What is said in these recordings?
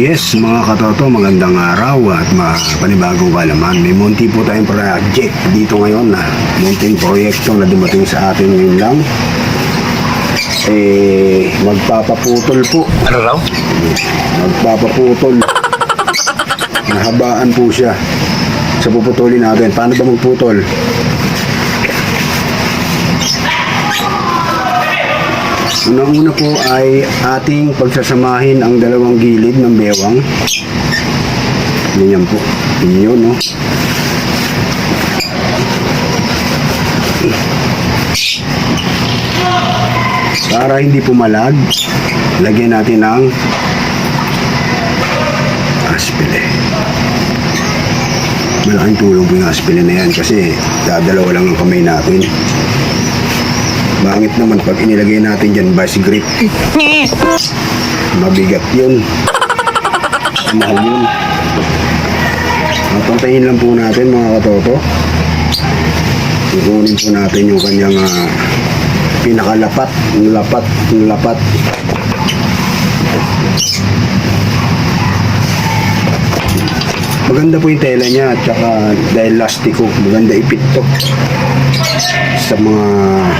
Yes, mga katoto, magandang araw at mga panibagong kalaman. May munti po tayong project dito ngayon na munting proyekto na dumating sa atin ngayon lang. Eh, magpapaputol po. Ano raw? Magpapaputol. Nahabaan po siya. Sa puputulin natin. Paano ba magputol? Unang-una po ay ating pagsasamahin ang dalawang gilid ng bewang. Ganyan po. Yun, no? Para hindi pumalag, lagyan natin ng aspile. Malaking tulong po yung aspile na yan kasi dadalawa lang ang kamay natin. Bangit naman pag inilagay natin dyan vice grip. Mabigat yun. Mahal yun. Mapantayin lang po natin mga katoto. Kukunin po natin yung kanyang ah, pinakalapat, lapat, lapat. Maganda po yung tela niya at saka dahil lastiko, maganda ipit to sa mga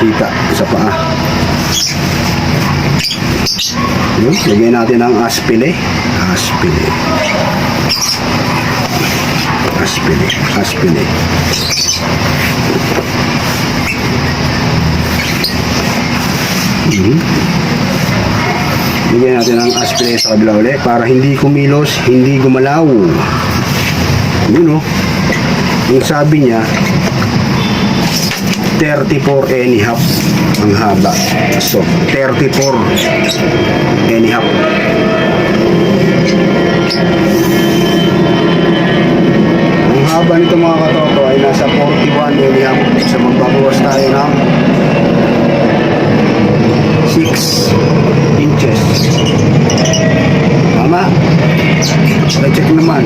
hita sa paa. Yun, lagyan natin ang aspile. Aspile. Aspile. Aspile. Mhm. Lagyan natin ang aspire sa kabila ulit para hindi kumilos, hindi gumalaw. Yun o. Yung sabi niya, 34 and a half ang haba. So, 34 and a half. Ang haba nito mga katoto ay nasa 41 and a half. So, magbabawas tayo ng 6 inches. Tama? Pakicheck naman.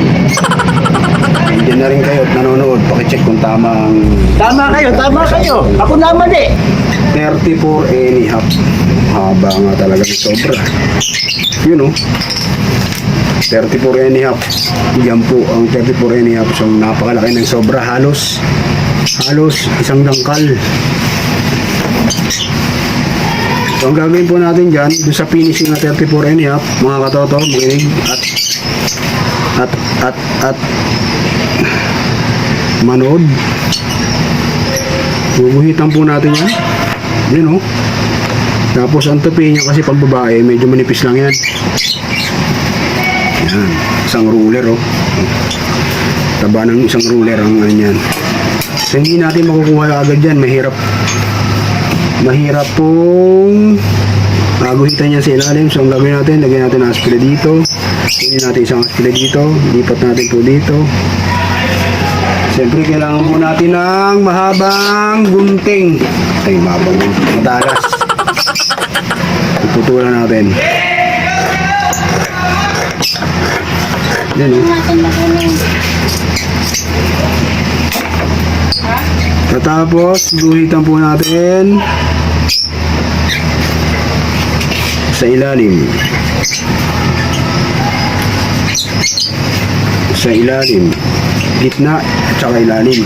Diyan na rin kayo at nanonood. Pakicheck kung tama ang Tama kayo, tama kayo. Ako naman eh. 34 and a half. Haba nga talaga ng sobra. Yun o. 34 and a half. Yan po ang 34 and a half. So, napakalaki ng sobra. Halos, halos isang dangkal. So, ang gagawin po natin dyan, doon sa finishing na 34 and a half, mga katoto, makinig, at, at, at, at, manood. Guguhitan po natin yan. Yan o. Tapos ang tupi niya kasi pag babae, medyo manipis lang yan. Yan. Isang ruler o. Taba ng isang ruler ang ano yan. So hindi natin makukuha agad yan. Mahirap. Mahirap pong maguhitan yan sa ilalim. So ang gagawin natin, lagyan natin ng aspire dito. Kunin natin isang aspire dito. Lipat natin po dito. Siyempre, kailangan po natin ng mahabang gunting. Ay, mahabang gunting. Madalas. Iputulan natin. Yan o. Tatapos, guhitan po natin sa ilalim. Sa ilalim. Gitna at saka ilalim.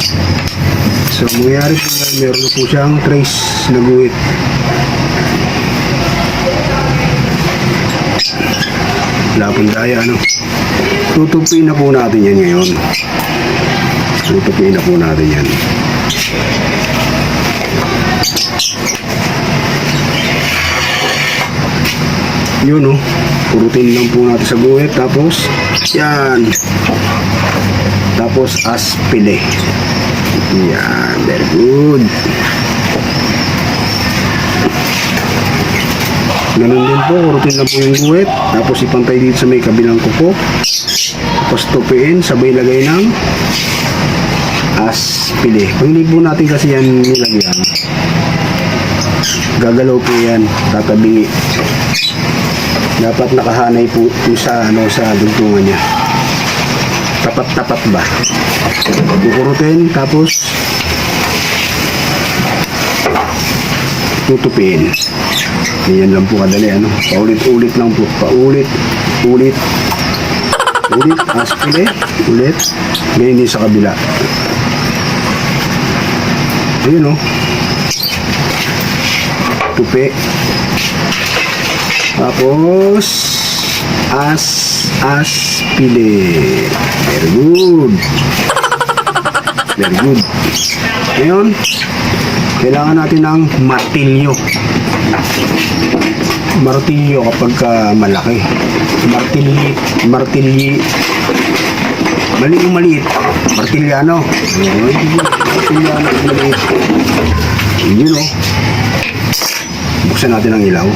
So, mangyayari po yan, meron na po siyang trace na guhit. Wala pong daya, ano. Tutupiin na po natin yan ngayon. Tutupiin na po natin yan. Yun, oh. Purutin lang po natin sa guhit. Tapos, yan. Tapos, aspile. Yan, very good. Ganun din po, kurutin lang po yung guhit. Tapos ipantay dito sa may kabilang kuko. Tapos tupiin, sabay lagay ng aspile. Pag hindi po natin kasi yan nilagyan, gagalaw po yan, tatabingi. Dapat nakahanay po yung sa, ano, sa dugtungan niya. Tapat-tapat ba? Kukurutin, tapos tutupin. Ganyan lang po kadali, ano? Paulit-ulit lang po. Paulit, ulit, Ulit, aspile. Ulit. Ganyan sa kabila. Ayun o. Tupi. Tapos, as, aspile. Very good. Very good. Ngayon, kailangan natin ng martilyo. Martilyo kapag ka malaki. Martilyi, martilyi. Mali yung maliit. Martilyano. Martilyano maliit. Yun o. Buksan natin ang ilaw.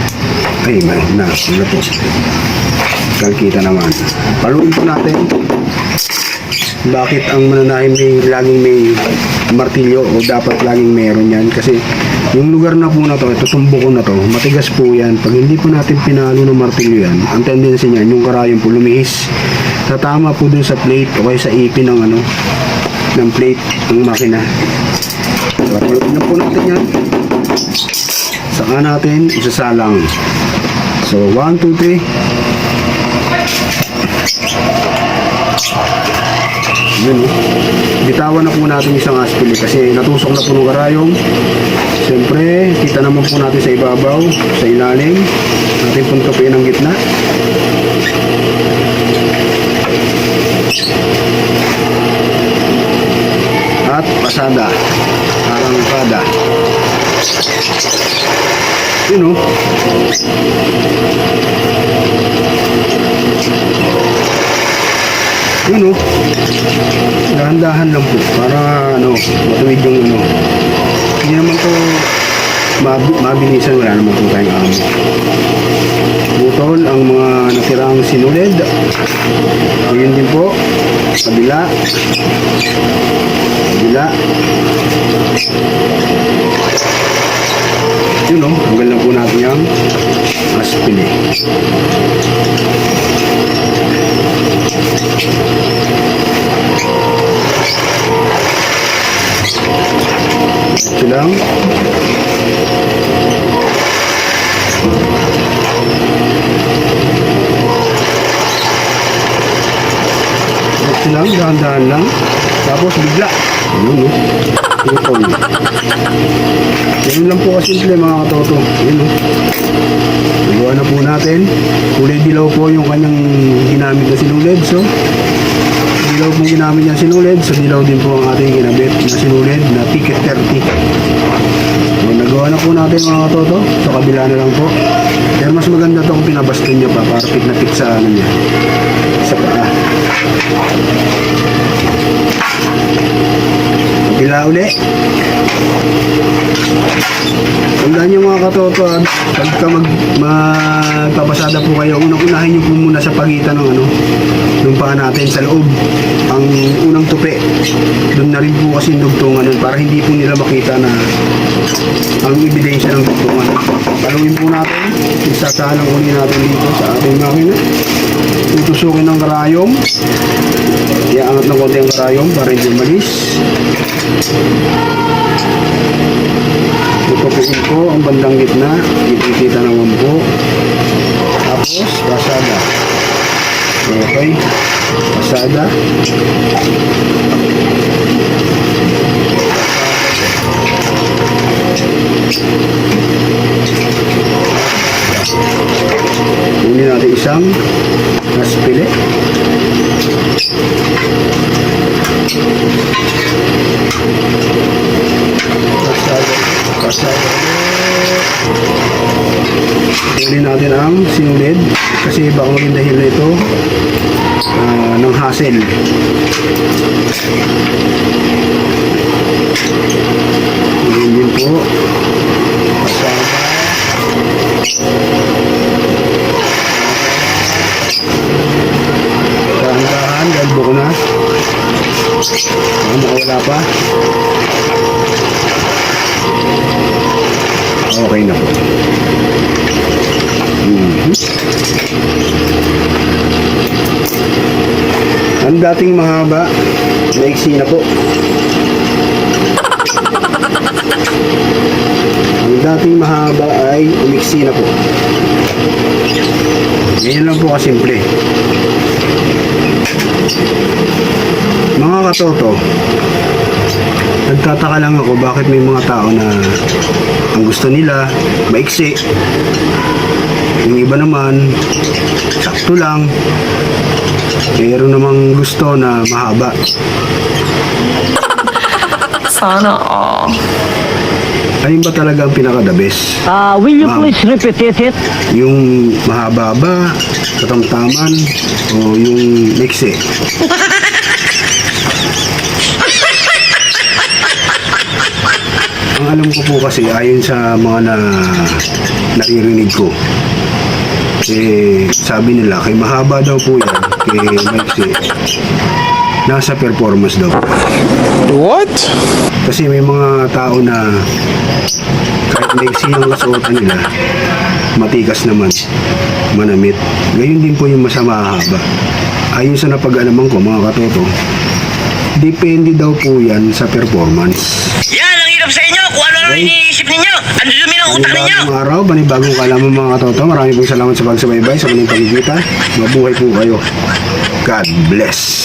Ay, may na. Ano to? Kalkita naman. Paluin po natin bakit ang mananahin may laging may martilyo o dapat laging meron yan kasi yung lugar na po na to ito tumbo ko na to matigas po yan pag hindi po natin pinalo ng martilyo yan ang tendency niyan yung karayon po lumihis tatama po dun sa plate o kaya sa ipin ng ano ng plate ng makina paluin na po natin yan saka natin isasalang so 1, 2, 3 yun o. Bitawan na po natin isang aspili kasi natusok na po ng karayong. Siyempre, kita naman po natin sa ibabaw, sa ilalim. Natin pong ang gitna. At pasada. Arangkada. Yun o. Yun o. Dahan-dahan lang po. Para ano, matuwid yung ano. Hindi naman to mab- mabilisan. Wala naman po tayong amo. Butol ang mga natirang sinulid. Yun din po. Kabila. Kabila. Yun o. Hanggang lang po natin yung aspili. Ito lang. Lang, dahan-dahan lang. Tapos bigla. Ayun, no? Tutol. Ganun lang po kasimple mga katoto. Ayun, no? Nagawa na po natin. Kulay dilaw po yung kanyang ginamit na sinulid. So, dilaw po ginamit niya sinulid. So, dilaw din po ang ating ginabit na sinulid na picket 30. So, nagawa na po natin mga katoto. So, kabila na lang po. Pero mas maganda to kung pinabaston niya pa para pit na pit sa ano niya. Sa paa. Kabila uli. Tandaan niyo katoto, ah, pagka mag, magpapasada po kayo, unang-unahin niyo po muna sa pagitan ng ano, ng paa natin sa loob. Ang unang tupi, doon na rin po kasi dugtungan nun para hindi po nila makita na ang ebidensya ng dugtungan. Paluin po natin, isasalang uli natin dito sa ating makina. Tutusukin ng karayom. Iaangat ng konti ang karayom para hindi umalis. Tutupiin ko ang bandang gitna. Kitikita naman po. Tapos, pasada. Okay. Pasada. Huli natin isang naspili. Pasada. Pasada. Huli natin ang sinulid kasi baka maging dahil na ito ah, ng hassle. Huli din po. Pasada. Dahan-dahan, galbo ko na. Baka makawala pa. Okay na po. Mhm. Ang dating mahaba, maiksi na po. Ang dating mahaba ay umiksi na po. Ganyan lang po kasimple. katoto, nagtataka lang ako bakit may mga tao na ang gusto nila, maiksi. Yung iba naman, sakto lang. Meron namang gusto na mahaba. Sana all. Ayun ba talaga ang pinaka-the best? Ah, will you Ma'am. please repeat it? Yung mahaba ba, katamtaman, o yung maiksi? alam ko po kasi ayon sa mga na naririnig ko, eh, sabi nila, kay mahaba daw po yan, kay maiksi, nasa performance daw. What? Kasi may mga tao na kahit maiksi ang kasuotan nila, matikas naman, manamit. Ngayon din po yung masama haba. Ayon sa napag-alaman ko mga katoto, depende daw po yan sa performance. Yan ang hirap sa inyo ano ano iniisip ninyo. Ang dumi ng utak ninyo. Panibagong araw, panibagong kalaman mga katoto. Marami pong salamat sa pagsubaybay, sa muling pagkikita. Mabuhay po kayo. God bless.